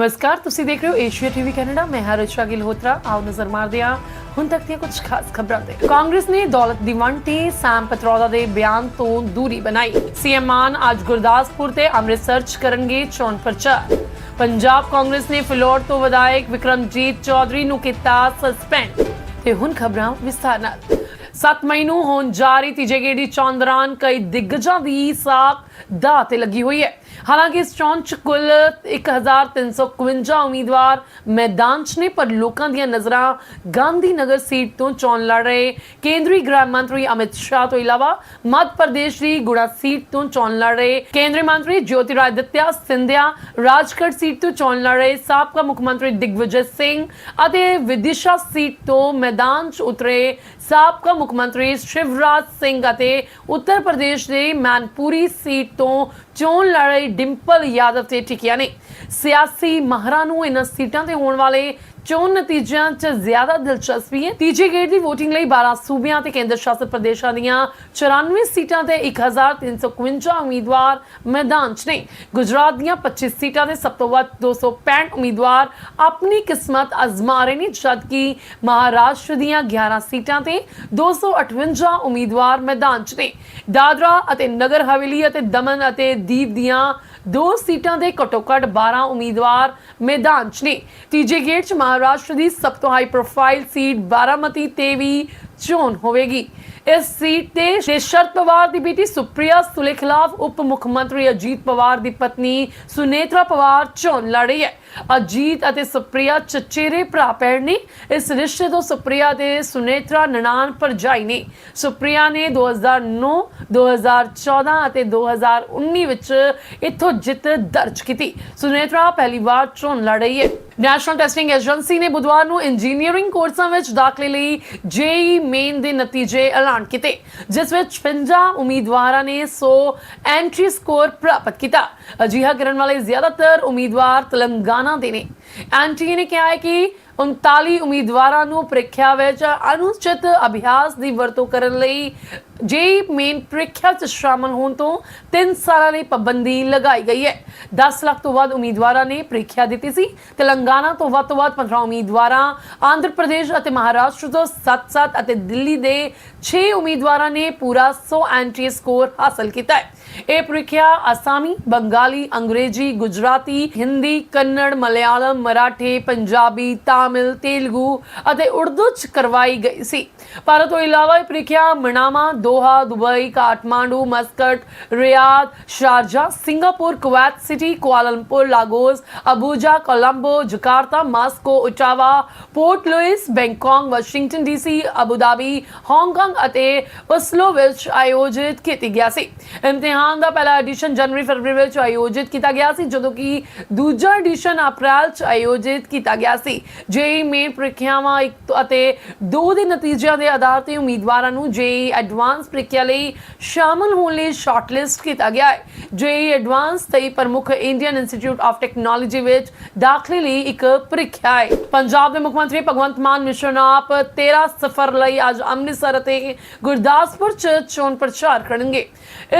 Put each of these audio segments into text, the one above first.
ਨਮਸਕਾਰ ਤੁਸੀਂ ਦੇਖ ਰਹੇ ਹੋ ਏਸ਼ੀਆ ਟੀਵੀ ਕੈਨੇਡਾ ਮੈਂ ਹਾਂ ਰਿਸ਼ਾ ਗਿਲਹੋਤਰਾ ਆਓ ਨਜ਼ਰ ਮਾਰਦੇ ਹਾਂ ਹੁਣ ਤੱਕ ਦੀਆਂ ਕੁਝ ਖਾਸ ਖਬਰਾਂ ਤੇ ਕਾਂਗਰਸ ਨੇ ਦੌਲਤ ਦੀ ਵੰਡ ਤੇ ਸੈਮ ਪਤਰੋਦਾ ਦੇ ਬਿਆਨ ਤੋਂ ਦੂਰੀ ਬਣਾਈ ਸੀਐਮ ਮਾਨ ਅੱਜ ਗੁਰਦਾਸਪੁਰ ਤੇ ਅੰਮ੍ਰਿਤਸਰ ਚ ਕਰਨਗੇ ਚੋਣ ਪ੍ਰਚਾਰ ਪੰਜਾਬ ਕਾਂਗਰਸ ਨੇ ਫਿਲੌਰ ਤੋਂ ਵਿਧਾਇਕ ਵਿਕਰਮਜੀਤ ਚੌਧਰੀ ਨੂੰ ਕੀਤਾ ਸਸਪੈਂਡ ਤੇ ਹੁਣ ਖਬਰਾਂ ਵਿਸਥਾਰ ਨਾਲ 7 ਮਈ ਨੂੰ ਹੋਣ ਜਾ ਰਹੀ ਤੀਜੇ ਗੇੜੀ ਚੋਣ ਦੌਰਾਨ ਕਈ ਦਿੱਗਜਾਂ ਦੀ ਸਾਖ ਦਾਅ ਤੇ ਲੱਗੀ ਹੋਈ ਹੈ। ਹਾਲਾਂਕਿ ਇਸ ਚੋਣ ਚ ਕੁੱਲ 1351 ਉਮੀਦਵਾਰ ਮੈਦਾਨ 'ਚ ਨੇ, ਪਰ ਲੋਕਾਂ ਦੀਆਂ ਨਜ਼ਰਾਂ ਗਾਂਧੀ ਨਗਰ ਸੀਟ ਤੋਂ ਚੋਣ ਲੜ ਰਹੇ। ਕੇਂਦਰੀ ਗ੍ਰਹਿ ਮੰਤਰੀ ਅਮਿਤ ਸ਼ਾਹ ਤੋਂ ਇਲਾਵਾ ਮੱਧ ਪ੍ਰਦੇਸ਼ ਦੀ ਗੁੜਾ ਸੀਟ ਤੋਂ ਚੋਣ ਲੜ ਰਹੇ। ਕੇਂਦਰੀ ਮੰਤਰੀ ਜੋਤਿਰਾਦਿੱਤਿਆ ਸਿੰਧਿਆ ਰਾਜਗੜ੍ਹ ਸੀਟ ਤੋਂ ਚੋਣ ਲੜ ਰਹੇ। ਸਾਬਕਾ ਮੁੱਖ ਮੰਤਰੀ ਦਿਗਵਿਜੇ ਸਿੰਘ ਅਤੇ ਵਿਦਿਸ਼ਾ ਸੀਟ ਤੋਂ ਮੈਦਾਨ 'ਚ ਉਤਰੇ ਸਾਬਕਾ ਮੁੱਖ ਮੰਤਰੀ ਸ਼ਿਵਰਾਜ ਸਿੰਘ ਅਤੇ ਉੱਤਰ ਪ੍ਰਦੇਸ਼ ਦੇ ਮੈਨਪੁਰੀ ਸੀਟ ਤੋਂ ਚੋਣ ਲੜ ਰਹੀ ਡਿੰਪਲ ਯਾਦਵ ਤੇ ਟਿਕਿਆ ਨੇ ਸਿਆਸੀ ਮਾਹਰਾਂ ਨੂੰ ਇਹਨਾਂ ਸੀਟਾਂ ਤੇ ਹੋਣ ਵਾਲੇ ਚੋਣ ਨਤੀਜਿਆਂ 'ਚ ਜ਼ਿਆਦਾ ਦਿਲਚਸਪੀ ਹੈ। ਤੀਜੇ ਗੇੜ ਦੀ VOTING ਲਈ 12 ਸੂਬਿਆਂ ਤੇ ਕੇਂਦਰ ਸ਼ਾਸਿਤ ਪ੍ਰਦੇਸ਼ਾਂ ਦੀਆਂ 94 ਸੀਟਾਂ ਤੇ 1351 ਉਮੀਦਵਾਰ ਮੈਦਾਨ 'ਚ ਨੇ ਗੁਜਰਾਤ ਦੀਆਂ 25 ਸੀਟਾਂ ਤੇ ਸਭ ਤੋਂ ਵੱਧ 265 ਉਮੀਦਵਾਰ ਆਪਣੀ ਕਿਸਮਤ ਅਜ਼ਮਾ ਰਹੇ ਨੇ, ਜਦਕਿ ਮਹਾਰਾਸ਼ਟਰ ਦੀਆਂ 11 ਸੀਟਾਂ ਤੇ 258 ਉਮੀਦਵਾਰ ਮੈਦਾਨ 'ਚ ਨੇ। ਦਾਦਰਾ ਅਤੇ ਨਗਰ ਹਵੇਲੀ ਅਤੇ ਦਮਨ ਅਤੇ ਦੀਵ ਦੀਆਂ ਦੋ ਸੀਟਾਂ ਦੇ ਘੱਟੋ ਘੱਟ 12 ਉਮੀਦਵਾਰ ਮੈਦਾਨ 'ਚ ਨੇ। ਤੀਜੇ ਗੇੜ 'ਚ ਮਹਾਰਾਸ਼ਟਰ ਦੀ ਸਭ ਤੋਂ ਹਾਈ ਪ੍ਰੋਫਾਈਲ ਸੀਟ ਬਾਰਾਮਤੀ ਤੇ ਵੀ ਚੋਣ ਹੋਵੇਗੀ। ਇਸ ਸੀਟ ਤੇ ਸ਼੍ਰੀ ਸ਼ਰਦ ਪਵਾਰ ਦੀ ਬੇਟੀ ਸੁਪ੍ਰਿਆ ਸੁਲੇ ਖਿਲਾਫ ਉਪ ਮੁੱਖ ਮੰਤਰੀ ਅਜੀਤ ਪਵਾਰ ਦੀ ਪਤਨੀ ਸੁਨੇਤਰਾ ਪਵਾਰ ਚੋਣ ਲੜ ਰਹੀ ਹੈ। ਅਜੀਤ ਅਤੇ ਸੁਪ੍ਰਿਆ ਚਚੇਰੇ ਭਰਾ ਭੈਣ ਨੇ ਇਸ ਰਿਸ਼ਤੇ ਤੋਂ ਸੁਪ੍ਰਿਆ ਤੇ ਸੁਨੇਤਰਾ ਨਨਾਣ ਭਰਜਾਈ ਨੇ। ਸੁਪ੍ਰਿਆ ਨੇ 2009 2014 ਅਤੇ 2019 ਵਿੱਚ ਇੱਥੋਂ ਜਿੱਤ ਦਰਜ ਕੀਤੀ। ਸੁਨੇਤਰਾ ਪਹਿਲੀ ਵਾਰ ਚੋਣ ਲੜ ਰਹੀ ਹੈ। ਨੈਸ਼ਨਲ ਟੈਸਟਿੰਗ ਏਜੰਸੀ ਨੇ ਬੁੱਧਵਾਰ ਨੂੰ ਇੰਜੀਨੀਅਰਿੰਗ ਕੋਰਸਾਂ ਵਿੱਚ ਦਾਖਲੇ ਲਈ ਜੇਈ ਮੇਨ ਦੇ ਨਤੀਜੇ ਐਲਾਨ ਕੀਤੇ, ਜਿਸ ਵਿੱਚ 50 ਉਮੀਦਵਾਰਾਂ ਨੇ 100 ਐਂਟਰੀ ਸਕੋਰ ਪ੍ਰਾਪਤ ਕੀਤਾ। ਅਜਿਹਾ ਕਰਨ ਵਾਲੇ ਜ਼ਿਆਦਾਤਰ ਉਮੀਦਵਾਰ ਤੇਲੰਗਾਨਾ ਦੇ ਨੇ। ਐਂਟੀ ਨੇ ਕਿਹਾ ਹੈ ਕਿ 39 ਉਮੀਦਵਾਰਾਂ ਨੂੰ ਪ੍ਰੀਖਿਆ ਵਿੱਚ ਅਨੁਚਿਤ ਅਭਿਆਸ ਦੀ ਵਰਤੋਂ ਕਰਨ ਲਈ ਜੇ ਮੇਨ ਪ੍ਰੀਖਿਆ 'ਚ ਸ਼ਾਮਲ ਹੋਣ ਤੋਂ 3 ਸਾਲਾਂ ਲਈ ਪਾਬੰਦੀ ਲਗਾਈ ਗਈ ਹੈ। 10 ਲੱਖ ਤੋਂ ਵੱਧ ਉਮੀਦਵਾਰਾਂ ਨੇ ਪ੍ਰੀਖਿਆ ਦਿੱਤੀ ਸੀ। ਤੇਲੰਗਾਨਾ ਤੋਂ ਵੱਧ ਤੋਂ ਵੱਧ 15 ਉਮੀਦਵਾਰਾਂ, ਆਂਧਰ ਪ੍ਰਦੇਸ਼ ਅਤੇ ਮਹਾਰਾਸ਼ਟਰ ਤੋਂ 7-7 ਅਤੇ ਦਿੱਲੀ ਦੇ 6 ਉਮੀਦਵਾਰਾਂ ਨੇ ਪੂਰਾ 100 ਐਂਟਰੀ ਸਕੋਰ ਹਾਸਲ ਕੀਤਾ ਹੈ। ਇਹ ਪ੍ਰੀਖਿਆ ਅਸਾਮੀ, ਬੰਗਾਲੀ, ਅੰਗਰੇਜ਼ੀ, ਗੁਜਰਾਤੀ, ਹਿੰਦੀ, ਕੰਨੜ, ਮਲਿਆਲਮ ਮਰਾਠੀ, ਪੰਜਾਬੀ, ਤਾਮਿਲ, ਤੇਲਗੂ ਅਤੇ ਉਰਦੂ ਚ ਕਰਵਾਈ ਗਈ ਸੀ। ਭਾਰਤ ਤੋਂ ਇਲਾਵਾ ਇਹ ਪ੍ਰੀਖਿਆ Manama Doha, Dubai, Kathmandu, Muscat, Riyadh, Sharjah, Singapore, Kuwait City Kuala Lumpur Lagos, Abuja, Colombo, Jakarta, Moscow Ottawa Port Louis Bangkok Washington DC Abu Dhabi Hong Kong ਅਤੇ ਓਸਲੋ ਵਿੱਚ ਆਯੋਜਿਤ ਕੀਤੀ ਗਿਆ ਸੀ। ਇਮਤਿਹਾਨ ਦਾ ਪਹਿਲਾ ਐਡੀਸ਼ਨ ਜਨਵਰੀ ਫਰਵਰੀ ਵਿੱਚ ਆਯੋਜਿਤ ਕੀਤਾ ਗਿਆ ਸੀ, ਜਦੋਂ ਕਿ ਦੂਜਾ ਐਡੀਸ਼ਨ ਅਪ੍ਰੈਲ ਚ ਆਯੋਜਿਤ ਕੀਤਾ ਗਿਆ ਸੀ। ਜੇਈ ਮੇਨ ਪ੍ਰੀਖਿਆਵਾਂ ਇੱਕ ਅਤੇ ਦੋ ਦੇ ਨਤੀਜਿਆਂ ਦੇ ਆਧਾਰ ਤੇ ਉਮੀਦਵਾਰਾਂ ਨੂੰ ਜੇਈ ਐਡਵਾਂਸ ਪ੍ਰੀਖਿਆ ਲਈ ਸ਼ਾਮਲ ਹੋਣ ਲਈ ਸ਼ਾਰਟਲਿਸਟ ਕੀਤਾ ਗਿਆ ਹੈ। ਜੇਈ ਐਡਵਾਂਸ ਤੇ ਪ੍ਰਮੁੱਖ ਇੰਡੀਅਨ ਇੰਸਟੀਚਿਊਟ ਆਫ ਟੈਕਨੋਲੋਜੀ ਵਿੱਚ ਦਾਖਲੇ ਲਈ ਇੱਕ ਪ੍ਰੀਖਿਆ ਹੈ। ਪੰਜਾਬ ਦੇ ਮੁੱਖ ਮੰਤਰੀ ਭਗਵੰਤ ਮਾਨ ਮਿਸ਼ਨ ਆਪ 13 ਸਫਰ ਲਈ ਅੱਜ ਅੰਮ੍ਰਿਤਸਰ ਅਤੇ ਗੁਰਦਾਸਪੁਰ ਚ ਚੋਣ ਪ੍ਰਚਾਰ ਕਰਨਗੇ।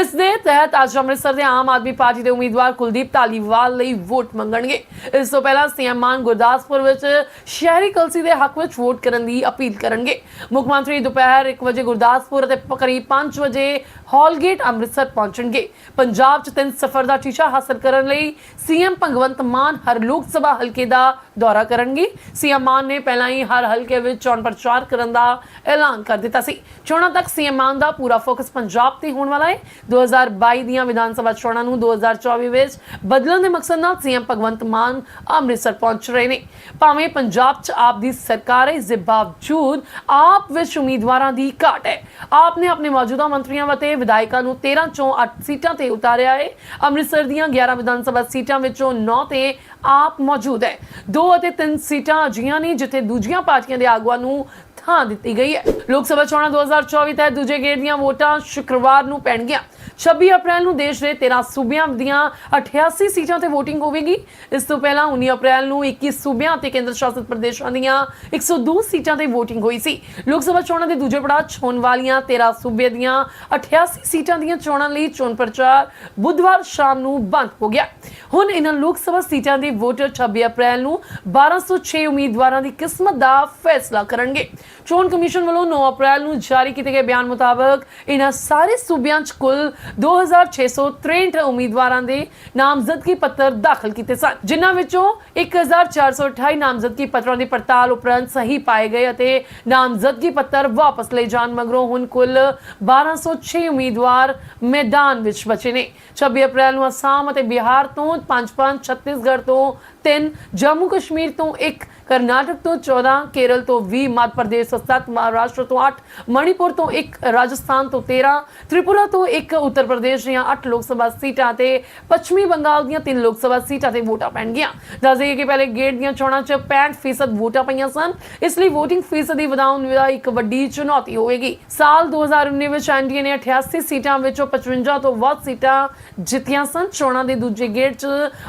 ਇਸ ਦੇ ਤਹਿਤ ਅੱਜ ਅੰਮ੍ਰਿਤਸਰ ਦੇ ਆਮ ਆਦਮੀ ਪਾਰਟੀ ਦੇ ਉਮੀਦਵਾਰ ਕੁਲਦੀਪ ਧਾਲੀਵਾਲ ਲਈ ਵੋਟ ਮੰਗਣਗੇ। ਇਸ ਤੋਂ ਪਹਿਲਾਂ ਸੀਐਮ ਮਾਨ ਗੁਰਦਾਸਪੁਰ ਵਿੱਚ ਸ਼ਹਿਰੀ ਕਲਸੀ ਦੇ ਹੱਕ ਵਿੱਚ ਵੋਟ ਕਰਨ ਦੀ ਅਪੀਲ ਕਰਨਗੇ। ਮੁੱਖ ਮੰਤਰੀ ਦੁਪਹਿਰ 1 ਵਜੇ ਗੁਰਦਾਸਪੁਰ ਅਤੇ ਕਰੀਬ 5 ਵਜੇ ਹਾਲਗੇਟ ਅੰਮ੍ਰਿਤਸਰ ਪਹੁੰਚਣਗੇ। ਪੰਜਾਬ 'ਚ ਤਿੰਨ ਸਫ਼ਰ ਦਾ ਟੀਚਾ ਹਾਸਲ ਕਰਨ ਲਈ ਸੀਐਮ ਭਗਵੰਤ ਮਾਨ ਹਰ ਲੋਕ ਸਭਾ ਹਲਕੇ ਦਾ ਦੌਰਾ ਕਰਨਗੇ। ਸੀਐਮ ਮਾਨ ਨੇ ਪਹਿਲਾਂ ਹੀ ਹਰ ਹਲਕੇ ਵਿੱਚ ਚੋਣ ਪ੍ਰਚਾਰ ਕਰਨ ਦਾ ਐਲਾਨ ਕਰ ਦਿੱਤਾ ਸੀ। ਚੋਣਾਂ ਤੱਕ ਸੀਐਮ ਮਾਨ ਦਾ ਪੂਰਾ ਫੋਕਸ ਪੰਜਾਬ ਤੇ ਹੋਣ ਵਾਲਾ ਹੈ। 2022 ਦੀਆਂ ਵਿਧਾਨ ਸਭਾ ਚੋਣਾਂ ਨੂੰ 2024 ਵਿੱਚ ਬਦਲਣ ਦੇ ਮਕਸਦ ਨਾਲ ਸੀਐਮ ਭਗਵੰਤ ਮਾਨ ਅੰਮ੍ਰਿਤਸਰ ਪਹੁੰਚ ਰਹੇ ਨੇ। ਭਾਵੇਂ ਪੰਜਾਬ 'ਚ ਆਪ ਦੀ ਸਰਕਾਰ ਹੈ ਇਸ ਦੇ ਬਾਵਜੂਦ ਆਪ ਵਿੱਚ ਉਮੀਦਵਾਰਾਂ ਦੀ ਘਾਟ ਹੈ। ਆਪ ਨੇ ਆਪਣੇ ਮੌਜੂਦਾ ਮੰਤਰੀਆਂ ਅਤੇ ਵਿਧਾਇਕਾਂ ਨੂੰ 13 ਚੋਂ 8 ਸੀਟਾਂ ਤੇ ਉਤਾਰਿਆ ਹੈ। ਅੰਮ੍ਰਿਤਸਰ ਦੀਆਂ 11 ਵਿਧਾਨ ਸਭਾ ਸੀਟਾਂ ਵਿੱਚੋਂ 9 ਤੇ ਆਪ ਮੌਜੂਦ ਹੈ। 2 ਅਤੇ 3 ਸੀਟਾਂ ਅਜਿਹੀਆਂ ਨੇ ਜਿੱਥੇ ਦੂਜੀਆਂ ਪਾਰਟੀਆਂ ਦੇ ਆਗੂਆਂ ਨੂੰ ਥਾਂ ਦਿੱਤੀ ਗਈ ਹੈ। ਲੋਕ ਸਭਾ ਚੋਣਾਂ 2024 ਤਹਿਤ ਦੂਜੇ ਗੇੜ ਦੀਆਂ ਵੋਟਾਂ ਸ਼ੁੱਕਰਵਾਰ ਨੂੰ ਪੈਣਗੀਆਂ। 26 ਅਪ੍ਰੈਲ ਨੂੰ ਦੇਸ਼ ਦੇ 13 ਸੂਬਿਆਂ ਦੀਆਂ 88 ਸੀਟਾਂ ਤੇ VOTING ਹੋਵੇਗੀ। ਇਸ ਤੋਂ ਪਹਿਲਾਂ 19 ਅਪ੍ਰੈਲ ਨੂੰ 21 ਸੂਬਿਆਂ ਤੇ ਕੇਂਦਰ ਸ਼ਾਸਿਤ ਪ੍ਰਦੇਸ਼ਾਂ ਦੀਆਂ 102 ਸੀਟਾਂ ਤੇ VOTING ਹੋਈ ਸੀ। ਲੋਕ ਸਭਾ ਚੋਣਾਂ ਦੇ ਦੂਜੇ ਪੜਾਅ 'ਚ ਹੋਣ ਵਾਲੀਆਂ 13 ਸੂਬਿਆਂ ਦੀਆਂ 88 ਸੀਟਾਂ ਦੀਆਂ ਚੋਣਾਂ ਲਈ ਚੋਣ ਪ੍ਰਚਾਰ ਬੁੱਧਵਾਰ ਸ਼ਾਮ ਨੂੰ ਬੰਦ ਹੋ ਗਿਆ। ਹੁਣ ਇਹਨਾਂ ਲੋਕ ਸਭਾ ਸੀਟਾਂ ਦੇ ਵੋਟਰ 26 ਅਪ੍ਰੈਲ ਨੂੰ 1206 ਉਮੀਦਵਾਰਾਂ ਦੀ ਕਿਸਮਤ ਦਾ ਫੈਸਲਾ ਕਰਨਗੇ। ਚੋਣ ਕਮਿਸ਼ਨ ਵੱਲੋਂ 9 ਅਪ੍ਰੈਲ ਨੂੰ ਜਾਰੀ ਕੀਤੇ ਗਏ ਬਿਆਨ ਮੁਤਾਬਕ ਇਹਨਾਂ ਸਾਰੇ ਸੂਬਿਆਂ 'ਚ ਕੁੱਲ 2663 ਉਮੀਦਵਾਰਾਂ ਦੇ ਨਾਮਜ਼ਦਗੀ ਪੱਤਰ ਦਾਖਲ ਕੀਤੇ ਸਨ, ਜਿਨ੍ਹਾਂ ਵਿੱਚੋਂ 1428 ਨਾਮਜ਼ਦਗੀ ਪੱਤਰਾਂ ਦੀ ਪੜਤਾਲ ਉਪਰੰਤ ਸਹੀ ਪਾਏ ਗਏ ਅਤੇ ਨਾਮਜ਼ਦਗੀ ਪੱਤਰ ਵਾਪਸ ਲਏ ਜਾਣ ਮਗਰੋਂ ਹੁਣ ਕੁੱਲ 1206 ਉਮੀਦਵਾਰ ਮੈਦਾਨ ਵਿੱਚ ਬਚੇ ਨੇ। 26 ਅਪ੍ਰੈਲ ਨੂੰ ਅਸਾਮ ਅਤੇ ਬਿਹਾਰ ਤੋਂ 5-5 ਛੱਤੀਸਗੜ੍ਹ ਤੋਂ 3 ਜੰਮੂ ਕਸ਼ਮੀਰ ਤੋਂ 1 ਕਰਨਾਟਕ ਤੋਂ 14 ਕੇਰਲ ਤੋਂ 20 ਮੱਧ ਪ੍ਰਦੇਸ਼ ਤੋਂ 7 ਮਹਾਰਾਸ਼ਟਰ ਤੋਂ 8 ਮਣੀਪੁਰ ਤੋਂ 1 ਰਾਜਸਥਾਨ ਤੋਂ 13 ਤ੍ਰਿਪੁਰਾ ਤੋਂ 1 ਉੱਤਰ ਪ੍ਰਦੇਸ਼ ਦੀਆਂ 8 ਲੋਕ ਸਭਾ ਸੀਟਾਂ ਤੇ ਪੱਛਮੀ ਬੰਗਾਲ ਦੀਆਂ 3 ਲੋਕ ਸਭਾ ਸੀਟਾਂ ਤੇ ਵੋਟਾਂ ਪੈਣਗੀਆਂ। ਦੱਸ ਦਈਏ ਕਿ ਪਹਿਲੇ ਗੇੜ ਦੀਆਂ ਚੋਣਾਂ 'ਚ 65% ਵੋਟਾਂ ਪਈਆਂ ਸਨ। ਇਸ ਲਈ VOTING ਫੀਸਦੀ ਵਧਾਉਣ ਦਾ ਇੱਕ ਵੱਡੀ ਚੁਣੌਤੀ ਹੋਵੇਗੀ। ਸਾਲ 2019 ਵਿੱਚ ਐਨਡੀਏ ਨੇ 88 ਸੀਟਾਂ ਵਿੱਚੋਂ 55 ਤੋਂ ਵੱਧ ਸੀਟਾਂ ਜਿੱਤੀਆਂ ਸਨ। ਚੋਣਾਂ ਦੇ ਦੂਜੇ ਗੇੜ 'ਚ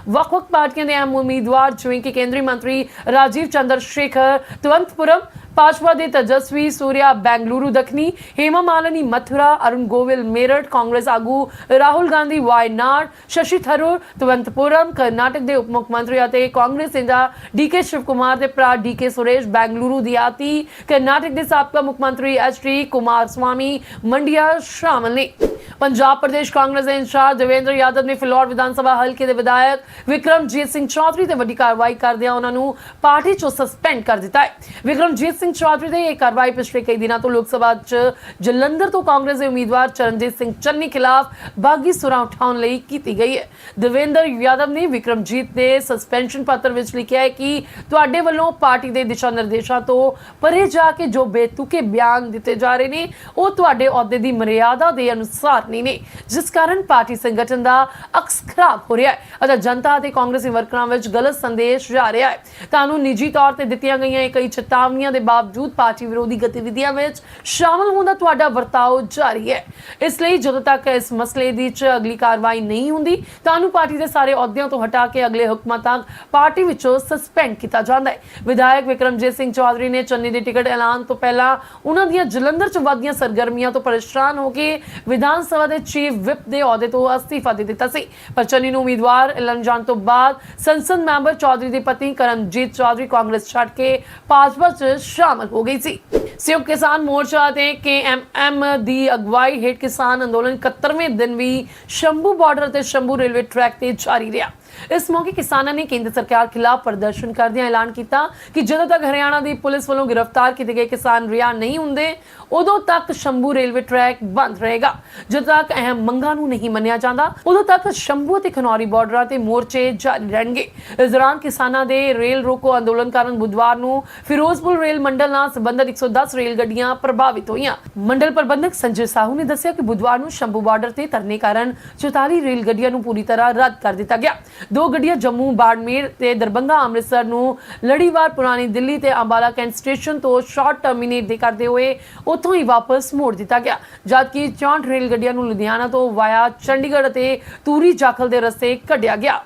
ਵੱਖ-ਵੱਖ ਪਾਰਟੀਆਂ ਦੇ ਅਹਿਮ ਉਮੀਦ ਜਿਵੇਂ ਕਿ ਕੇਂਦਰੀ ਮੰਤਰੀ ਰਾਜੀਵ ਚੰਦਰ ਸ਼ੇਖਰ ਤਵੰਤਪੁਰਮ ਭਾਜਪਾ ਦੇ ਤੇਜਸਵੀ ਸੂਰਿਆ ਬੈਂਗਲੁਰੂ ਦੱਖਣੀ ਹੇਮਾ ਮਾਲਨੀ ਮਥੁਰਾ ਅਰੁਣ ਗੋਵਿਲ ਮੇਰਠ ਕਾਂਗਰਸ ਆਗੂ ਰਾਹੁਲ ਗਾਂਧੀ ਵਾਇਨਾਡ ਸ਼ਸ਼ੀ ਥਰੂਰ ਤਵੰਤਪੁਰਮ ਕਰਨਾਟਕ ਦੇ ਉਪ ਮੁੱਖ ਮੰਤਰੀ ਅਤੇ ਕਾਂਗਰਸ ਨੇਤਾ ਡੀਕੇ ਸ਼ਿਵ ਕੁਮਾਰ ਦੇ ਭਰਾ ਡੀਕੇ ਸੁਰੇਸ਼ ਬੈਂਗਲੁਰੂ ਦਿਆਤੀ ਕਰਨਾਟਕ ਦੇ ਸਾਬਕਾ ਮੁੱਖ ਮੰਤਰੀ ਐਚਡੀ ਕੁਮਾਰ ਸਵਾਮੀ ਮੰਡੀਆ ਸ਼ਾਮਲ ਨੇ ਪੰਜਾਬ ਪ੍ਰਦੇਸ਼ ਕਾਂਗਰਸ ਦੇ ਇੰਚਾਰਜ ਦੇਵੇਂਦਰ ਯਾਦਵ ਨੇ ਫਿਲੌਰ ਵਿਧਾਨ ਸਭਾ ਹਲਕੇ ਦੇ ਵਿਧਾਇਕ ਵਿਕਰਮਜੀਤ ਸਿੰਘ ਚੌਧਰੀ ਤੇ ਵੱਡੀ ਕਾਰਵਾਈ ਕਰਦਿਆਂ ਉਹਨਾਂ ਨੂੰ ਪਾਰਟੀ ਚੋਂ ਸਸਪੈਂਡ ਕਰ ਦਿੱਤਾ ਹੈ ਵਿਕਰਮਜੀਤ ਸਿੰਘ ਚੌਧਰੀ ਦੇ ਇਹ ਕਾਰਵਾਈ ਪਿਛਲੇ ਕਈ ਦਿਨਾਂ ਤੋਂ ਲੋਕ ਸਭਾ 'ਚ ਜਲੰਧਰ ਤੋਂ ਕਾਂਗਰਸ ਦੇ ਉਮੀਦਵਾਰ ਚਰਨਜੀਤ ਸਿੰਘ ਚੰਨੀ ਖਿਲਾਫ ਬਾਗੀ ਸੁਰਾਂ ਉਠਾਉਣ ਲਈ ਕੀਤੀ ਗਈ ਹੈ। ਦੇਵੇਂਦਰ ਯਾਦਵ ਨੇ ਵਿਕਰਮਜੀਤ ਦੇ ਸਸਪੈਂਸ਼ਨ ਪੱਤਰ ਵਿੱਚ ਲਿਖਿਆ ਹੈ ਕਿ ਤੁਹਾਡੇ ਵੱਲੋਂ ਪਾਰਟੀ ਦੇ ਦਿਸ਼ਾ ਨਿਰਦੇਸ਼ਾਂ ਤੋਂ ਪਰੇ ਜਾ ਕੇ ਜੋ ਬੇਤੁਕੇ ਬਿਆਨ ਦਿੱਤੇ ਜਾ ਰਹੇ ਨੇ, ਉਹ ਤੁਹਾਡੇ ਅਹੁਦੇ ਦੀ ਮਰਿਆਦਾ ਦੇ ਅਨੁਸਾਰ ਨਹੀਂ ਨੇ, ਜਿਸ ਕਾਰਨ ਪਾਰਟੀ ਸੰਗਠਨ ਦਾ ਅਕਸ ਖਰਾਬ ਹੋ ਰਿਹਾ ਹੈ। ਅਤੇ ਜਨਤਾ ਅਤੇ ਕਾਂਗਰਸੀ ਵਰਕਰਾਂ ਵਿੱਚ ਗਲਤ ਸੰਦੇਸ਼ ਜਾ ਰਿਹਾ ਹੈ। ਤੁਹਾਨੂੰ ਨਿੱਜੀ ਤੌਰ ਤੇ ਦਿੱਤੀਆਂ ਗਈਆਂ ਇਹ ਕਈ ਚੇਤਾਵਨੀਆਂ ਦੇ ਬਾਵਜੂਦ ਪਾਰਟੀ ਵਿਰੋਧੀ ਗਤੀਵਿਧੀਆਂ ਵਿੱਚ ਸ਼ਾਮਲ ਹੋਣ ਦਾ ਤੁਹਾਡਾ ਵਰਤਾਓ ਜਾਰੀ ਹੈ। ਇਸ ਲਈ ਜਦੋਂ ਤੱਕ ਇਸ ਮਸਲੇ ਦੀ ਚ ਅਗਲੀ ਕਾਰਵਾਈ ਨਹੀਂ ਹੁੰਦੀ ਤੁਹਾਨੂੰ ਪਾਰਟੀ ਦੇ ਸਾਰੇ ਅਹੁਦਿਆਂ ਤੋਂ ਹਟਾ ਕੇ ਅਗਲੇ ਹੁਕਮਾਂ ਤੱਕ ਪਾਰਟੀ ਵਿੱਚੋਂ ਸਸਪੈਂਡ ਕੀਤਾ ਜਾਂਦਾ ਹੈ। ਵਿਧਾਇਕ ਵਿਕਰਮਜੀਤ ਸਿੰਘ ਚੌਧਰੀ ਨੇ ਚੰਨੀ ਦੀ ਟਿਕਟ ਐਲਾਨ ਤੋਂ ਪਹਿਲਾਂ ਉਹਨਾਂ ਦੀਆਂ ਜਲੰਧਰ ਚ ਵੱਧਦੀਆਂ ਸਰਗਰਮੀਆਂ ਤੋਂ ਪਰੇਸ਼ਾਨ ਹੋ ਕੇ ਵਿਧਾਨ ਸਭਾ ਦੇ ਚੀਫ ਵਿਪ ਦੇ ਅਹੁਦੇ ਤੋਂ ਅਸਤੀਫਾ ਦੇ ਦਿੱਤਾ ਸੀ। ਪਰ ਚੰਨੀ ਨੂੰ ਉਮੀਦਵਾਰ ਐਲਾਨ ਜਾਣ ਤੋਂ ਬਾਅਦ ਸੰਸਦ ਮੈਂਬਰ ਚੌਧਰੀ ਦੀ ਪਤਨੀ ਕਰਮਜੀਤ ਚੌਧਰੀ ਕਾਂਗਰਸ ਛੱਡ ਕੇ ਭਾਜਪਾ 'ਚ ਸ਼ਾਮਲ ਹੋ ਗਈ ਸੀ। ਸੰਯੁਕਤ ਕਿਸਾਨ ਮੋਰਚਾ ਤੇ ਕੇਐਮਐਮ ਦੀ ਅਗਵਾਈ ਹੇਠ ਕਿਸਾਨ ਅੰਦੋਲਨ 71ਵੇਂ ਦਿਨ ਵੀ ਸ਼ੰਭੂ ਬਾਰਡਰ ਤੇ ਸ਼ੰਭੂ ਰੇਲਵੇ ਟਰੈਕ ਤੇ ਜਾਰੀ ਰਿਹਾ। ਇਸ ਮੌਕੇ ਕਿਸਾਨਾਂ ਨੇ ਕੇਂਦਰ ਸਰਕਾਰ ਖਿਲਾਫ ਪ੍ਰਦਰਸ਼ਨ ਕਰਦਿਆਂ ਐਲਾਨ ਕੀਤਾ ਕਿ ਜਦੋਂ ਤੱਕ ਹਰਿਆਣਾ ਦੀ ਪੁਲਿਸ ਵੱਲੋਂ ਗ੍ਰਿਫਤਾਰ ਕੀਤੇ ਗਏ ਕਿਸਾਨ ਰਿਆ ਨਹੀਂ ਹੁੰਦੇ, ਉਦੋਂ ਤੱਕ ਸ਼ੰਭੂ ਰੇਲਵੇ ਟਰੈਕ ਬੰਦ ਰਹੇਗਾ। ਜਦੋਂ ਤੱਕ ਅਹਿਮ ਮੰਗਾਂ ਨੂੰ ਨਹੀਂ ਮੰਨਿਆ ਜਾਂਦਾ, ਉਦੋਂ ਤੱਕ ਸ਼ੰਭੂ ਤੇ ਖਨੌਰੀ ਬਾਰਡਰਾਂ ਤੇ ਮੋਰਚੇ ਜਾਰੀ ਰਹਿਣਗੇ। ਇਸ ਦੌਰਾਨ ਕਿਸਾਨਾਂ ਦੇ ਰੇਲ ਰੋਕੋ ਅੰਦੋਲਨ ਕਾਰਨ ਬੁੱਧਵਾਰ ਨੂੰ ਫਿਰੋਜ਼ਪੁਰ ਰੇਲ ਮੰਡਲ ਨਾਲ ਸੰਬੰਧਿਤ 110 ਰੇਲ ਗੱਡੀਆਂ ਪ੍ਰਭਾਵਿਤ ਹੋਈਆਂ। ਮੰਡਲ ਪ੍ਰਬੰਧਕ ਸੰਜੇ ਸਾਹੂ ਨੇ ਦੱਸਿਆ ਕਿ ਬੁੱਧਵਾਰ ਨੂੰ ਸ਼ੰਭੂ ਬਾਰਡਰ ਤੇ ਧਰਨੇ ਕਾਰਨ 44 ਰੇਲ ਗੱਡੀਆਂ ਨੂੰ ਪੂਰੀ ਤਰ੍ਹਾਂ ਰੱਦ ਕਰ ਦਿੱਤਾ ਗਿਆ। ਦੋ ਗੱਡੀਆਂ ਜੰਮੂ, ਬਾੜਮੇਰ ਤੇ ਦਰਬੰਗਾ ਅੰਮ੍ਰਿਤਸਰ ਨੂੰ ਲੜੀਵਾਰ ਪੁਰਾਣੀ ਦਿੱਲੀ ਤੇ ਅੰਬਾਲਾ ਕੈਂਟ ਸਟੇਸ਼ਨ ਤੋਂ ਸ਼ਾਰਟ ਟਰਮੀਨੇਟ ਦੇ ਕਰਦੇ ਹੋਏ ਉੱਥੋਂ ਹੀ ਵਾਪਸ ਮੋੜ ਦਿੱਤਾ ਗਿਆ। ਜਦਕਿ 64 ਰੇਲ ਗੱਡੀਆਂ ਨੂੰ ਲੁਧਿਆਣਾ ਤੋਂ ਵਾਇਆ ਚੰਡੀਗੜ੍ਹ ਅਤੇ ਤੂਰੀ ਜਾਖਲ ਦੇ ਰਸਤੇ ਕੱਢਿਆ ਗਿਆ।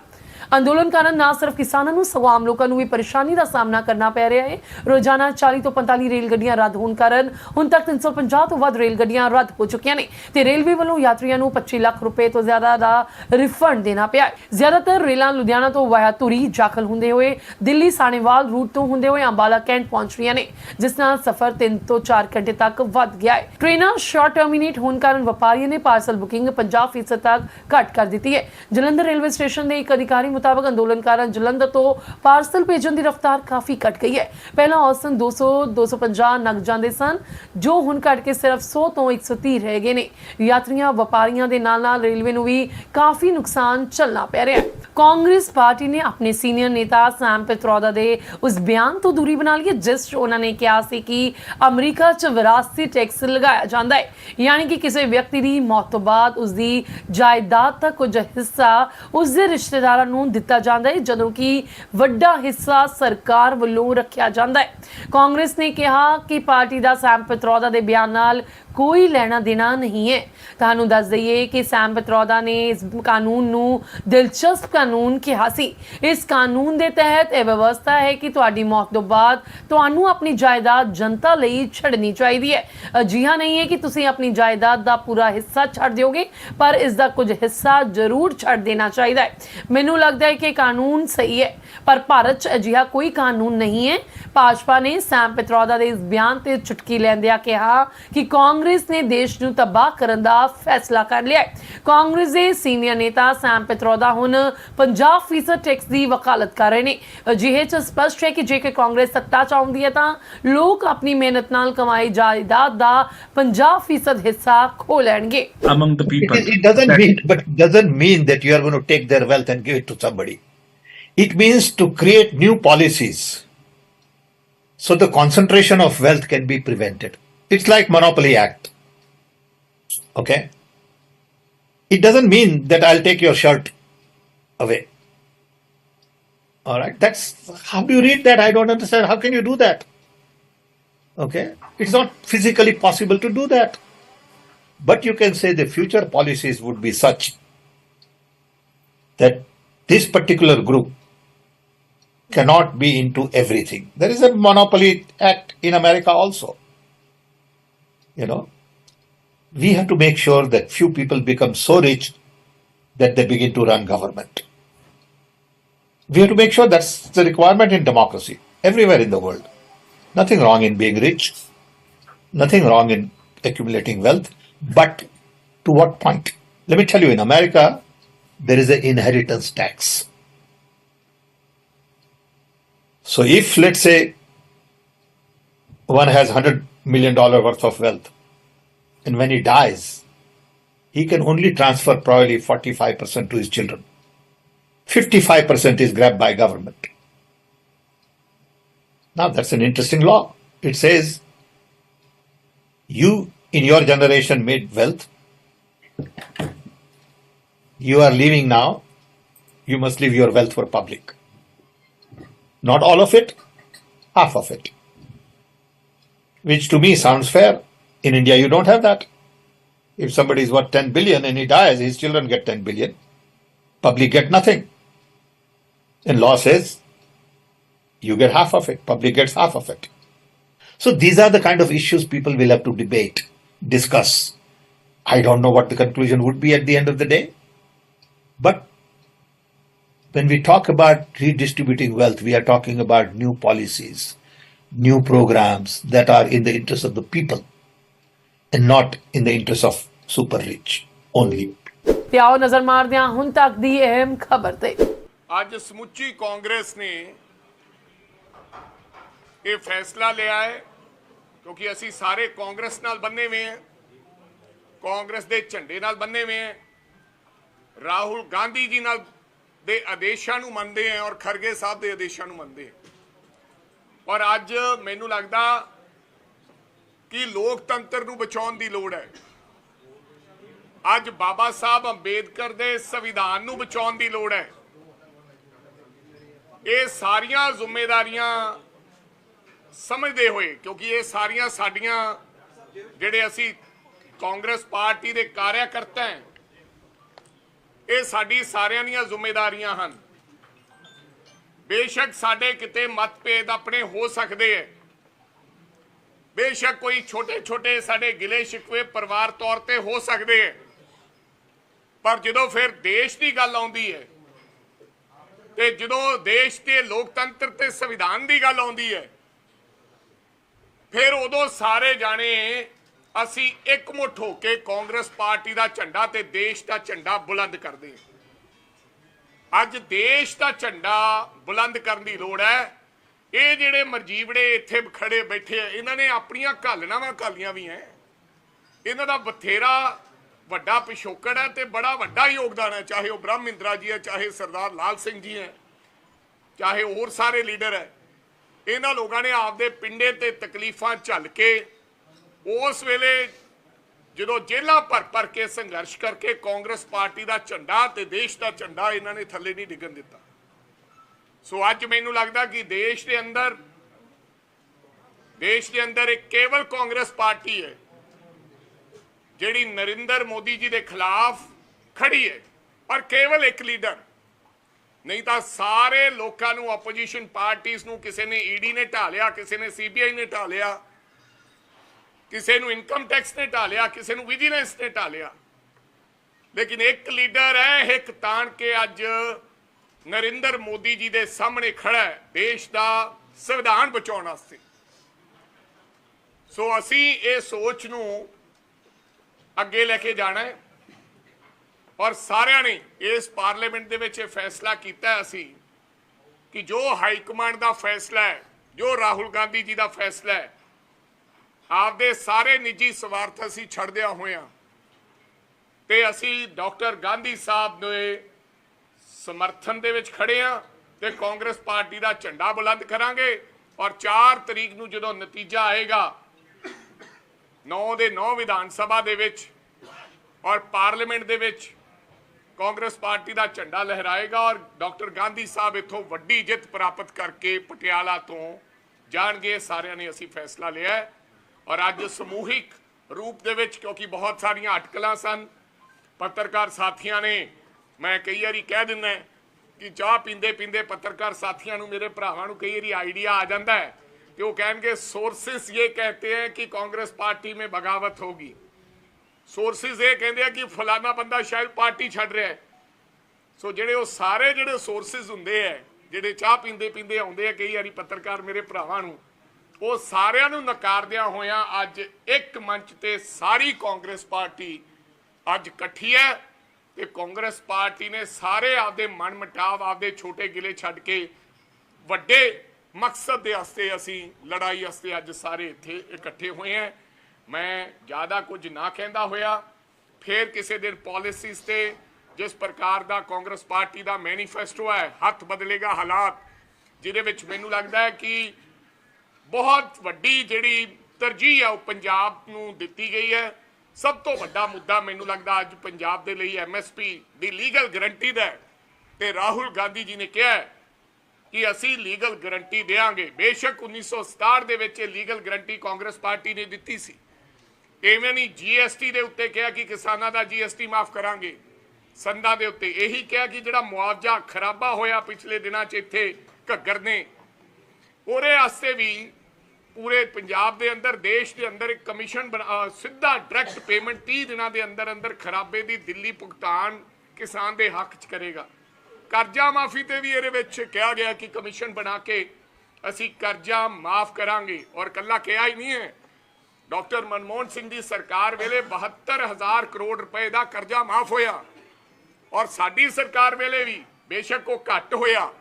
ਅੰਦੋਲਨ ਕਾਰਨ ਨਾ ਸਿਰਫ ਕਿਸਾਨਾਂ ਨੂੰ, ਸਗੋਂ ਆਮ ਲੋਕਾਂ ਨੂੰ ਵੀ ਪਰੇਸ਼ਾਨੀ ਦਾ ਸਾਹਮਣਾ ਕਰਨਾ ਪੈ ਰਿਹਾ ਹੈ। ਰੋਜ਼ਾਨਾ 40 ਤੋਂ 45 ਰੇਲ ਗੱਡੀਆਂ ਰੱਦ ਹੋਣ ਕਾਰਨ ਹੁਣ ਤੱਕ 350 ਤੋਂ ਵੱਧ ਰੇਲ ਗੱਡੀਆਂ ਰੱਦ ਹੋ ਚੁੱਕੀਆਂ ਨੇ ਤੇ ਰੇਲਵੇ ਵੱਲੋਂ ਯਾਤਰੀਆਂ ਨੂੰ 25 ਲੱਖ ਰੁਪਏ ਤੋਂ ਜ਼ਿਆਦਾ ਦਾ ਰਿਫੰਡ ਦੇਣਾ ਪਿਆ ਜ਼ਿਆਦਾਤਰ ਰੇਲਾਂ ਲੁਧਿਆਣਾ ਤੋਂ ਵਾਇਆ ਧੂਰੀ ਜਾਖਲ ਹੁੰਦੇ ਹੋਏ, ਦਿੱਲੀ ਸਾਣੇਵਾਲ ਰੂਟ ਤੋਂ ਹੁੰਦੇ ਹੋਏ ਅੰਬਾਲਾ ਕੈਂਟ ਪਹੁੰਚ ਰਹੀਆਂ ਨੇ, ਜਿਸ ਨਾਲ ਸਫ਼ਰ 3 ਤੋਂ 4 ਘੰਟੇ ਤੱਕ ਵੱਧ ਗਿਆ ਹੈ। ਟ੍ਰੇਨਾਂ ਸ਼ਾਰਟ ਟਰਮੀਨੇਟ ਹੋਣ ਕਾਰਨ ਵਪਾਰੀਆਂ ਨੇ ਪਾਰਸਲ ਬੁਕਿੰਗ 50% ਤੱਕ ਘੱਟ ਕਰ ਦਿੱਤੀ ਹੈ। ਜਲੰਧਰ ਰੇਲਵੇ ਸਟੇਸ਼ਨ ਦੇ ਇੱਕ ਅਧਿਕਾਰੀ ਮੁਤਾਬਕ ਅੰਦੋਲਨ ਕਾਰਨ ਜਲੰਧਰ ਤੋਂ ਪਾਰਸਲ ਭੇਜਣ ਦੀ ਰਫ਼ਤਾਰ ਕਾਫੀ ਘਟ ਗਈ ਹੈ। ਪਹਿਲਾਂ ਔਸਤਨ 200 250 ਨਗ ਜਾਂਦੇ ਸਨ, ਜੋ ਹੁਣ ਘਟ ਕੇ ਸਿਰਫ 100 ਤੋਂ 130 ਰਹਿ ਗਏ ਨੇ। ਯਾਤਰੀਆਂ, ਵਪਾਰੀਆਂ ਦੇ ਨਾਲ ਨਾਲ ਰੇਲਵੇ ਨੂੰ ਵੀ ਕਾਫੀ ਨੁਕਸਾਨ ਝੱਲਣਾ ਪੈ ਰਿਹਾ ਹੈ। ਕਾਂਗਰਸ ਪਾਰਟੀ ਨੇ ਆਪਣੇ ਸੀਨੀਅਰ ਨੇਤਾ ਸੈਮ ਪਿਤਰੋਦਾ ਦੇ ਉਸ ਬਿਆਨ ਤੋਂ ਦੂਰੀ ਬਣਾ ਲਈ ਜਿਸ 'ਚ ਉਹਨਾਂ ਨੇ ਕਿਹਾ ਸੀ ਕਿ ਅਮਰੀਕਾ 'ਚ ਵਿਰਾਸਤੀ ਟੈਕਸ ਲਗਾਇਆ ਜਾਂਦਾ ਹੈ। ਯਾਨੀ ਕਿ ਕਿਸੇ ਵਿਅਕਤੀ ਦੀ ਮੌਤ ਤੋਂ ਬਾਅਦ ਉਸ ਦੀ ਜਾਇਦਾਦ ਦਾ ਕੁਝ ਹਿੱਸਾ ਉਸ ਦੇ ਰਿਸ਼ਤੇਦਾਰਾਂ ਨੂੰ ਦਿੱਤਾ ਜਾਂਦਾ ਹੈ, ਜਦੋਂ ਕਿ ਵੱਡਾ ਹਿੱਸਾ ਸਰਕਾਰ ਵੱਲੋਂ ਰੱਖਿਆ ਜਾਂਦਾ ਹੈ। ਕਾਂਗਰਸ ਨੇ ਕਿਹਾ ਕਿ ਪਾਰਟੀ ਦਾ ਸੈਮ ਪਿਤਰੋਦਾ ਦੇ ਬਿਆਨ ਨਾਲ ਕੋਈ ਲੈਣਾ ਦੇਣਾ ਨਹੀਂ ਹੈ। ਤੁਹਾਨੂੰ ਦੱਸ ਦਈਏ ਕਿ ਸੈਮ ਪਿਤਰੋਦਾ ਨੇ ਇਸ ਕਾਨੂੰਨ ਨੂੰ ਦਿਲਚਸਪ ਕਾਨੂੰਨ ਕਿਹਾ ਸੀ। ਇਸ ਕਾਨੂੰਨ ਦੇ ਤਹਿਤ ਇਹ ਵਿਵਸਥਾ ਹੈ ਕਿ ਤੁਹਾਡੀ ਮੌਤ ਤੋਂ ਬਾਅਦ ਤੁਹਾਨੂੰ ਆਪਣੀ ਜਾਇਦਾਦ ਜਨਤਾ ਲਈ ਛੱਡਣੀ ਚਾਹੀਦੀ ਹੈ। ਅਜਿਹਾ ਨਹੀਂ ਹੈ ਕਿ ਤੁਸੀਂ ਆਪਣੀ ਜਾਇਦਾਦ ਦਾ ਪੂਰਾ ਹਿੱਸਾ ਛੱਡ ਦਿਓਗੇ, ਪਰ ਇਸ ਦਾ ਕੁਝ ਹਿੱਸਾ ਜ਼ਰੂਰ ਛੱਡ ਦੇਣਾ ਚਾਹੀਦਾ ਹੈ। ਮੈਨੂੰ ਲੱਗਦਾ ਹੈ ਕਿ ਕਾਨੂੰਨ ਸਹੀ ਹੈ, ਪਰ ਭਾਰਤ 'ਚ ਅਜਿਹਾ ਕੋਈ ਕਾਨੂੰਨ ਨਹੀਂ ਹੈ। ਭਾਜਪਾ ਨੇ ਸੈਮ ਪਿਤਰੋਦਾ ਦੇ ਇਸ ਬਿਆਨ ਤੇ ਚੁਟਕੀ ਲੈਂਦਿਆਂ ਕਿਹਾ ਕਿ ਕਾਂਗਰਸ ਨੇ ਦੇਸ਼ ਨੂੰ ਤਬਾਹ ਕਰਨ ਦਾ ਫੈਸਲਾ ਕਰ ਲਿਆ ਹੈ। ਕਾਂਗਰਸ ਦੇ ਸੀਨੀਅਰ ਨੇਤਾ ਸੈਮ ਪਿਤਰੋਦਾ ਹੁਣ 50% ਟੈਕਸ ਦੀ ਵਕਾਲਤ ਕਰ ਰਹੇ ਨੇ ਅਜਿਹੇ ਚ ਸਪਸ਼ਟ ਹੈ ਕਿ ਜੇਕਰ ਕਾਂਗਰਸ ਸੱਤਾ ਚ ਆਉਂਦੀ ਹੈ ਤਾਂ ਲੋਕ ਆਪਣੀ ਮਿਹਨਤ ਨਾਲ ਕਮਾਈ ਜਾਇਦਾਦ ਦਾ 50% ਹਿੱਸਾ ਖੋ ਲੈਣਗੇ among the It, people. is- it doesn't That- mean, but it doesn't mean that you are going to take their wealth and give it to somebody. It means to create new policies, so the concentration of wealth can be prevented. It's like Monopoly Act. Okay. It doesn't mean that I'll take your shirt away. All right. That's how do you read that? I don't understand. How can you do that? Okay. It's not physically possible to do that. But you can say the future policies would be such that this particular group cannot be into everything. There is a monopoly act in America also. You know, we have to make sure that few people become so rich that they begin to run government. We have to make sure that's the requirement in democracy everywhere in the world. Nothing wrong in being rich, nothing wrong in accumulating wealth, but to what point? Let me tell you, in America, there is an inheritance tax. So if, let's say, one has $100 million worth of wealth, and when he dies, he can only transfer probably 45% to his children. 55% is grabbed by government. Now that's an interesting law. It says you in your generation made wealth. You are leaving now. You must leave your wealth for public. Not all of it, half of it. Which to me sounds fair. In India, you don't have that. If somebody is worth 10 billion and he dies, his children get 10 billion. Public get nothing. And law says you get half of it, public gets half of it. So these are the kind of issues people will have to debate, discuss. I don't know what the conclusion would be at the end of the day. But when we talk about redistributing wealth, we are talking about new policies, new programs that are in the interest of the people and not in the interest of super rich only. ਤੇ ਆਓ ਨਜ਼ਰ ਮਾਰਦੇ ਹਾਂ ਹੁਣ ਤੱਕ ਦੀ ਅਹਿਮ ਖਬਰ ਤੇ ਅੱਜ ਸਮੁੱਚੀ ਕਾਂਗਰਸ ਨੇ ਇਹ ਫੈਸਲਾ ਲਿਆ ਹੈ ਕਿਉਂਕਿ ਅਸੀਂ ਸਾਰੇ ਕਾਂਗਰਸ ਨਾਲ ਬੰਨੇ ਹੋਏ ਹਾਂ ਕਾਂਗਰਸ ਦੇ ਝੰਡੇ ਨਾਲ ਬੰਨੇ ਹੋਏ ਹਾਂ ਰਾਹੁਲ ਗਾਂਧੀ ਜੀ ਨਾਲ ਦੇ ਆਦੇਸ਼ਾਂ ਨੂੰ ਮੰਨਦੇ ਹਾਂ ਔਰ ਖਰਗੇ ਸਾਹਿਬ ਦੇ ਆਦੇਸ਼ਾਂ ਨੂੰ ਮੰਨਦੇ ਹਾਂ ਔਰ ਅੱਜ ਮੈਨੂੰ ਲੱਗਦਾ ਕਿ ਲੋਕਤੰਤਰ ਨੂੰ ਬਚਾਉਣ ਦੀ ਲੋੜ ਹੈ? ਅੱਜ ਬਾਬਾ ਸਾਹਿਬ ਅੰਬੇਦਕਰ ਦੇ ਸੰਵਿਧਾਨ ਨੂੰ ਬਚਾਉਣ ਦੀ ਲੋੜ ਹੈ। ਇਹ ਸਾਰੀਆਂ ਜ਼ਿੰਮੇਵਾਰੀਆਂ ਸਮਝਦੇ ਹੋਏ, ਕਿਉਂਕਿ ਇਹ ਸਾਰੀਆਂ ਸਾਡੀਆਂ ਜਿਹੜੇ ਅਸੀਂ ਕਾਂਗਰਸ ਪਾਰਟੀ ਦੇ ਕਾਰਿਆਕਰਤਾ ਹੈ, ਇਹ ਸਾਡੀ ਸਾਰਿਆਂ ਦੀਆਂ ਜ਼ਿੰਮੇਵਾਰੀਆਂ ਹਨ। ਬੇਸ਼ੱਕ ਸਾਡੇ ਕਿਤੇ ਮਤਭੇਦ ਆਪਣੇ ਹੋ ਸਕਦੇ ਹੈ। ਬੇਸ਼ੱਕ ਕੋਈ ਛੋਟੇ ਛੋਟੇ ਸਾਡੇ ਗਿਲੇ ਸ਼ਿਕਵੇ ਪਰਿਵਾਰ ਤੌਰ ਤੇ ਹੋ ਸਕਦੇ ਹੈ ਪਰ ਜਦੋਂ ਫਿਰ ਦੇਸ਼ ਦੀ ਗੱਲ ਆਉਂਦੀ ਹੈ ਤੇ ਜਦੋਂ ਦੇਸ਼ ਦੇ ਲੋਕਤੰਤਰ ਤੇ ਸੰਵਿਧਾਨ ਦੀ ਗੱਲ ਆਉਂਦੀ ਹੈ ਫਿਰ ਉਦੋਂ ਸਾਰੇ ਜਾਣੇ ਅਸੀਂ ਇੱਕ ਮੁੱਠ ਹੋ ਕੇ ਕਾਂਗਰਸ ਪਾਰਟੀ ਦਾ ਝੰਡਾ ਤੇ ਦੇਸ਼ ਦਾ ਝੰਡਾ ਬੁਲੰਦ ਕਰਦੇ ਅੱਜ ਦੇਸ਼ ਦਾ ਝੰਡਾ ਬੁਲੰਦ ਕਰਨ ਦੀ ਲੋੜ ਹੈ ਇਹ ਜਿਹੜੇ ਮਰਜੀਵੜੇ ਇੱਥੇ ਖੜੇ ਬੈਠੇ ਆ, ਇਹਨਾਂ ਨੇ ਆਪਣੀਆਂ ਘਾਲਣਾਵਾਂ ਘਾਲੀਆਂ ਵੀ ਐ। ਇਹਨਾਂ ਦਾ ਬਥੇਰਾ ਵੱਡਾ ਪਿਛੋਕੜ ਹੈ ਤੇ ਬੜਾ ਵੱਡਾ ਯੋਗਦਾਨ ਹੈ, ਚਾਹੇ ਉਹ ਬ੍ਰਹਮ ਇੰਦਰਾ ਜੀ ਹੈ, ਚਾਹੇ ਸਰਦਾਰ ਲਾਲ ਸਿੰਘ ਜੀ ਹੈ, ਚਾਹੇ ਹੋਰ ਸਾਰੇ ਲੀਡਰ ਹੈ। ਇਹਨਾਂ ਲੋਕਾਂ ਨੇ ਆਪਦੇ ਪਿੰਡੇ ਤੇ ਤਕਲੀਫਾਂ ਝੱਲ ਕੇ ਉਸ ਵੇਲੇ ਜਦੋਂ ਜੇਲ੍ਹਾਂ ਭਰ ਭਰ ਕੇ ਸੰਘਰਸ਼ ਕਰਕੇ ਕਾਂਗਰਸ ਪਾਰਟੀ ਦਾ ਝੰਡਾ ਤੇ ਦੇਸ਼ ਦਾ ਝੰਡਾ ਇਹਨਾਂ ਨੇ ਥੱਲੇ ਨਹੀਂ ਡਿੱਗਣ ਦਿੱਤਾ। ਸੋ ਅੱਜ ਮੈਨੂੰ ਲੱਗਦਾ ਕਿ ਦੇਸ਼ ਦੇ ਅੰਦਰ, ਦੇਸ਼ ਦੇ ਅੰਦਰ ਇੱਕ ਕੇਵਲ ਕਾਂਗਰਸ ਪਾਰਟੀ ਹੈ, ਜਿਹੜੀ ਨਰਿੰਦਰ ਮੋਦੀ ਜੀ ਦੇ ਖਿਲਾਫ ਖੜੀ ਹੈ, ਪਰ ਕੇਵਲ ਇੱਕ ਲੀਡਰ। ਨਹੀਂ ਤਾਂ ਸਾਰੇ ਲੋਕਾਂ ਨੂੰ ਆਪੋਜੀਸ਼ਨ ਪਾਰਟੀਆਂ ਨੂੰ ਕਿਸੇ ਨੇ ਈਡੀ ਨੇ ਢਾਲਿਆ, ਕਿਸੇ ਨੇ ਸੀਬੀਆਈ ਨੇ ਢਾਲਿਆ, ਕਿਸੇ ਨੂੰ ਇਨਕਮ ਟੈਕਸ ਨੇ ਢਾਲਿਆ, ਕਿਸੇ ਨੂੰ ਵਿਜੀਲੈਂਸ ਨੇ ਢਾਲਿਆ। ਲੇਕਿਨ ਇੱਕ ਲੀਡਰ ਹੈ, ਇੱਕ ਤਾਣ ਕੇ ਅੱਜ ਨਰਿੰਦਰ ਮੋਦੀ ਜੀ ਦੇ ਸਾਹਮਣੇ ਖੜਾ ਹੈ, ਦੇਸ਼ ਦਾ ਸੰਵਿਧਾਨ ਬਚਾਉਣ ਵਾਸਤੇ। ਸੋ ਅਸੀਂ ਇਹ ਸੋਚ ਨੂੰ ਅੱਗੇ ਲੈ ਕੇ ਜਾਣਾ ਹੈ। ਔਰ ਸਾਰਿਆਂ ਨੇ ਇਸ ਪਾਰਲੀਮੈਂਟ ਦੇ ਵਿੱਚ ਇਹ ਫੈਸਲਾ ਕੀਤਾ ਅਸੀਂ ਕਿ ਜੋ ਹਾਈ ਕਮਾਂਡ ਦਾ ਫੈਸਲਾ ਹੈ, ਜੋ ਰਾਹੁਲ ਗਾਂਧੀ ਜੀ ਦਾ ਫੈਸਲਾ ਹੈ, ਆਪਦੇ ਸਾਰੇ ਨਿੱਜੀ ਸਵਾਰਥ ਅਸੀਂ ਛੱਡਦਿਆਂ ਹੋਇਆਂ ਤੇ ਅਸੀਂ ਡਾਕਟਰ ਗਾਂਧੀ ਸਾਹਿਬ ਦੇ ਸਮਰਥਨ ਦੇ ਵਿੱਚ ਖੜੇ ਆ ਤੇ ਕਾਂਗਰਸ ਪਾਰਟੀ ਦਾ ਝੰਡਾ ਬੁਲੰਦ ਕਰਾਂਗੇ ਔਰ 4 ਤਰੀਕ ਨੂੰ ਜਦੋਂ ਨਤੀਜਾ ਆਏਗਾ 9 ਦੇ 9 ਵਿਧਾਨ ਸਭਾ ਦੇ ਵਿੱਚ ਔਰ ਪਾਰਲੀਮੈਂਟ ਦੇ ਵਿੱਚ ਕਾਂਗਰਸ ਪਾਰਟੀ ਦਾ ਝੰਡਾ ਲਹਿਰਾਏਗਾ ਔਰ ਡਾਕਟਰ ਗਾਂਧੀ ਸਾਹਿਬ ਇੱਥੋਂ ਵੱਡੀ ਜਿੱਤ ਪ੍ਰਾਪਤ ਕਰਕੇ ਪਟਿਆਲਾ ਤੋਂ ਜਾਣਗੇ। ਸਾਰਿਆਂ ਨੇ ਅਸੀਂ ਫੈਸਲਾ ਲਿਆ ਔਰ ਅੱਜ ਸਮੂਹਿਕ ਰੂਪ ਦੇ ਵਿੱਚ ਕਿਉਂਕਿ ਬਹੁਤ ਸਾਰੀਆਂ ਅਟਕਲਾਂ ਸਨ, ਪੱਤਰਕਾਰ ਸਾਥੀਆਂ ਨੇ ਮੈਂ ਕਈ ਵਾਰੀ ਕਹਿ ਦਿੰਦਾ ਕਿ ਚਾਹ ਪੀਂਦੇ ਪੀਂਦੇ ਪੱਤਰਕਾਰ ਸਾਥੀਆਂ ਨੂੰ ਮੇਰੇ ਭਰਾਵਾਂ ਨੂੰ ਕਈ ਵਾਰੀ ਆਈਡੀਆ ਆ ਜਾਂਦਾ ਹੈ ਕਿ ਉਹ ਕਹਿਣਗੇ ਸੋਰਸਸ ਇਹ ਕਹਤੇ हैं ਕਿ ਕਾਂਗਰਸ ਪਾਰਟੀ में बगावत होगी ਸੋਰਸਿਸ ਇਹ ਕਹਿੰਦੇ ਆ ਕਿ ਫਲਾਣਾ ਬੰਦਾ ਸ਼ਾਇਦ ਪਾਰਟੀ ਛੱਡ ਰਿਹਾ ਹੈ ਸੋ ਜਿਹੜੇ ਉਹ ਸਾਰੇ ਜਿਹੜੇ ਸੋਰਸਿਸ ਹੁੰਦੇ ਆ ਜਿਹੜੇ ਚਾਹ ਪੀਂਦੇ ਪੀਂਦੇ ਆਉਂਦੇ ਆ ਕਈ ਵਾਰੀ ਪੱਤਰਕਾਰ ਮੇਰੇ ਭਰਾਵਾਂ ਨੂੰ ਉਹ ਸਾਰਿਆਂ ਨੂੰ ਨਕਾਰਦਿਆਂ ਹੋਇਆਂ ਅੱਜ ਇੱਕ ਮੰਚ ਤੇ ਸਾਰੀ ਕਾਂਗਰਸ ਪਾਰਟੀ ਅੱਜ ਇਕੱਠੀ ਹੈ ਤੇ ਕਾਂਗਰਸ ਪਾਰਟੀ ਨੇ ਸਾਰੇ ਆਪਦੇ ਮਨ ਮਟਾਵ ਆਪਦੇ ਛੋਟੇ ਗਿਲੇ ਛੱਡ ਕੇ ਵੱਡੇ ਮਕਸਦ ਦੇ ਵਾਸਤੇ ਅਸੀਂ, ਲੜਾਈ ਵਾਸਤੇ ਅੱਜ ਸਾਰੇ ਇੱਥੇ ਇਕੱਠੇ ਹੋਏ ਹਾਂ। ਮੈਂ ਜ਼ਿਆਦਾ ਕੁਝ ਨਾ ਕਹਿੰਦਾ ਹੋਇਆ, ਫੇਰ ਕਿਸੇ ਦਿਨ ਪਾਲਿਸੀਜ਼ ਤੇ ਜਿਸ ਪ੍ਰਕਾਰ ਦਾ ਕਾਂਗਰਸ ਪਾਰਟੀ ਦਾ ਮੈਨੀਫੈਸਟੋ ਹੈ, ਹੱਥ ਬਦਲੇਗਾ ਹਾਲਾਤ, ਜਿਹਦੇ ਵਿੱਚ ਮੈਨੂੰ ਲੱਗਦਾ ਹੈ ਕਿ ਬਹੁਤ ਵੱਡੀ ਜਿਹੜੀ ਤਰਜੀਹ ਹੈ, ਉਹ ਪੰਜਾਬ ਨੂੰ ਦਿੱਤੀ ਗਈ ਹੈ। ਸਭ ਤੋਂ ਵੱਡਾ ਮੁੱਦਾ ਮੈਨੂੰ ਲੱਗਦਾ ਅੱਜ ਪੰਜਾਬ ਦੇ ਲਈ ਐਮਐਸਪੀ ਦੀ ਲੀਗਲ ਗਰੰਟੀ ਦਾ ਹੈ। ਤੇ ਰਾਹੁਲ ਗਾਂਧੀ ਜੀ ਨੇ ਕਿਹਾ ਕਿ ਅਸੀਂ ਲੀਗਲ ਗਰੰਟੀ ਦੇਵਾਂਗੇ। ਬੇਸ਼ੱਕ 1967 ਦੇ ਵਿੱਚ ਇਹ ਲੀਗਲ ਗਰੰਟੀ ਕਾਂਗਰਸ ਪਾਰਟੀ ਨੇ ਦਿੱਤੀ ਸੀ। ਇਵੇਂ ਨਹੀਂ ਜੀਐਸਟੀ ਦੇ ਉੱਤੇ ਕਿਹਾ ਕਿ ਕਿਸਾਨਾਂ ਦਾ ਜੀਐਸਟੀ ਮਾਫ ਕਰਾਂਗੇ। ਸੰਦਾਂ ਦੇ ਉੱਤੇ ਇਹੀ ਕਿਹਾ ਕਿ ਜਿਹੜਾ ਮੁਆਵਜ਼ਾ ਖਰਾਬਾ ਹੋਇਆ ਪਿਛਲੇ ਦਿਨਾਂ 'ਚ ਇੱਥੇ ਘੱਗਰ ਨੇ, ਉਹਦੇ ਵਾਸਤੇ ਵੀ ਪੂਰੇ ਪੰਜਾਬ ਦੇ ਅੰਦਰ, ਦੇਸ਼ ਦੇ ਅੰਦਰ ਇੱਕ ਕਮਿਸ਼ਨ ਬਣਾ- ਸਿੱਧਾ ਡਾਇਰੈਕਟ ਪੇਮੈਂਟ 30 ਦਿਨਾਂ ਦੇ ਅੰਦਰ ਅੰਦਰ ਖਰਾਬੇ ਦੀ ਦਿੱਲੀ ਭੁਗਤਾਨ ਕਿਸਾਨ ਦੇ ਹੱਕ 'ਚ ਕਰੇਗਾ। ਕਰਜ਼ਾ ਮਾਫੀ ਤੇ ਵੀ ਇਹਦੇ ਵਿੱਚ ਕਿਹਾ ਗਿਆ ਕਿ ਕਮਿਸ਼ਨ ਬਣਾ ਕੇ ਅਸੀਂ ਕਰਜ਼ਾ ਮਾਫ ਕਰਾਂਗੇ। ਔਰ ਕੱਲਾ ਕਿਹਾ ਹੀ ਨਹੀਂ ਹੈ। ਡਾਕਟਰ ਮਨਮੋਹਨ ਸਿੰਘ ਦੀ ਸਰਕਾਰ ਵੇਲੇ 72000 ਕਰੋੜ ਰੁਪਏ ਦਾ ਕਰਜ਼ਾ ਮਾਫ ਹੋਇਆ। ਔਰ ਸਾਡੀ ਸਰਕਾਰ ਵੇਲੇ ਵੀ ਬੇਸ਼ੱਕ ਉਹ ਘੱਟ ਹੋਇਆ।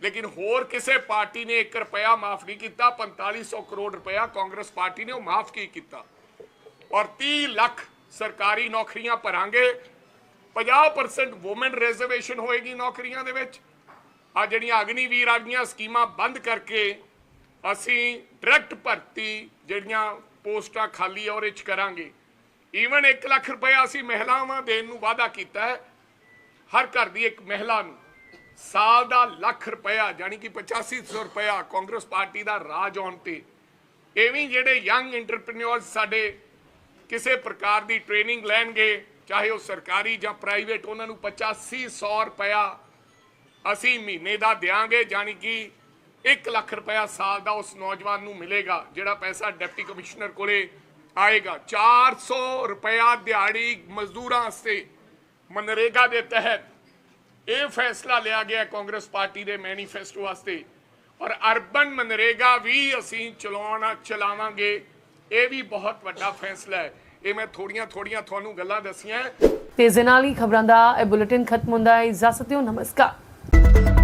ਲੇਕਿਨ ਹੋਰ ਕਿਸੇ ਪਾਰਟੀ ਨੇ 1 ਰੁਪਿਆ ਮਾਫ ਨਹੀਂ ਕੀਤਾ 4500 ਕਰੋੜ ਰੁਪਇਆ ਕਾਂਗਰਸ ਪਾਰਟੀ ਨੇ ਉਹ ਮਾਫ ਕੀ ਕੀਤਾ? ਔਰ 30 ਲੱਖ ਸਰਕਾਰੀ ਨੌਕਰੀਆਂ ਭਰਾਂਗੇ 50% ਔਮਨ ਰਿਜ਼ਰਵੇਸ਼ਨ ਹੋਏਗੀ ਨੌਕਰੀਆਂ ਦੇ ਵਿੱਚ। ਆ ਜਿਹੜੀਆਂ ਅਗਨੀਵੀਰ ਆਗੀਆਂ ਸਕੀਮਾਂ ਬੰਦ ਕਰਕੇ ਅਸੀਂ ਡਾਇਰੈਕਟ ਭਰਤੀ ਜਿਹੜੀਆਂ ਪੋਸਟਾਂ ਖਾਲੀ ਆ ਉਹਦੇ ਚ ਕਰਾਂਗੇ। ਈਵਨ 1 ਲੱਖ ਰੁਪਇਆ ਅਸੀਂ ਮਹਿਲਾਵਾਂ ਦੇਣ ਨੂੰ ਵਾਅਦਾ ਕੀਤਾ ਹੈ, ਹਰ ਘਰ ਦੀ ਇੱਕ ਮਹਿਲਾ ਨੂੰ। ਸਾਲ ਦਾ ਲੱਖ ਰੁਪਇਆ ਯਾਨੀ ਕਿ 8500 ਰੁਪਇਆ ਕਾਂਗਰਸ ਪਾਰਟੀ ਦਾ ਰਾਜ ਆਉਣ ਤੇ। ਐਵੇਂ ਜਿਹੜੇ ਯੰਗ ਐਂਟਰਪ੍ਰੀਨਿਓਰਸ ਸਾਡੇ ਕਿਸੇ ਪ੍ਰਕਾਰ ਦੀ ਟ੍ਰੇਨਿੰਗ ਲੈਣਗੇ, ਚਾਹੇ ਉਹ ਸਰਕਾਰੀ ਜਾਂ ਪ੍ਰਾਈਵੇਟ ਉਹਨਾਂ ਨੂੰ 8500 ਰੁਪਇਆ ਅਸੀਂ ਮਹੀਨੇ ਦਾ ਦਿਆਂਗੇ ਯਾਨੀ ਕਿ 1 ਲੱਖ ਰੁਪਇਆ ਸਾਲ ਦਾ ਉਸ ਨੌਜਵਾਨ ਨੂੰ ਮਿਲੇਗਾ, ਜਿਹੜਾ ਪੈਸਾ ਡਿਪਟੀ ਕਮਿਸ਼ਨਰ ਕੋਲੇ ਆਏਗਾ। 400 ਰੁਪਇਆ ਦਿਹਾੜੀ ਮਜ਼ਦੂਰਾਂ ਵਾਸਤੇ ਮਨਰੇਗਾ ਦੇ ਤਹਿਤ ਇਹ ਫੈਸਲਾ ਲਿਆ ਗਿਆ ਕਾਂਗਰਸ ਪਾਰਟੀ ਦੇ ਮੈਨੀਫੈਸਟੋ ਵਾਸਤੇ। ਔਰ ਅਰਬਨ ਮਨਰੇਗਾ ਵੀ ਅਸੀਂ ਚਲਾਉਣਾ, ਚਲਾਵਾਂਗੇ। ਇਹ ਵੀ ਬਹੁਤ ਵੱਡਾ ਫੈਸਲਾ ਹੈ। ਇਹ ਮੈਂ ਥੋੜੀਆਂ ਥੋੜੀਆਂ ਤੁਹਾਨੂੰ ਗੱਲਾਂ ਦੱਸੀਆਂ। ਤੇ ਇਸ ਨਾਲ ਹੀ ਖਬਰਾਂ ਦਾ ਇਹ ਬੁਲੇਟਿਨ ਖਤਮ ਹੁੰਦਾ ਹੈ। ਇਜਾਜ਼ਤ ਦਿਓ। ਨਮਸਕਾਰ।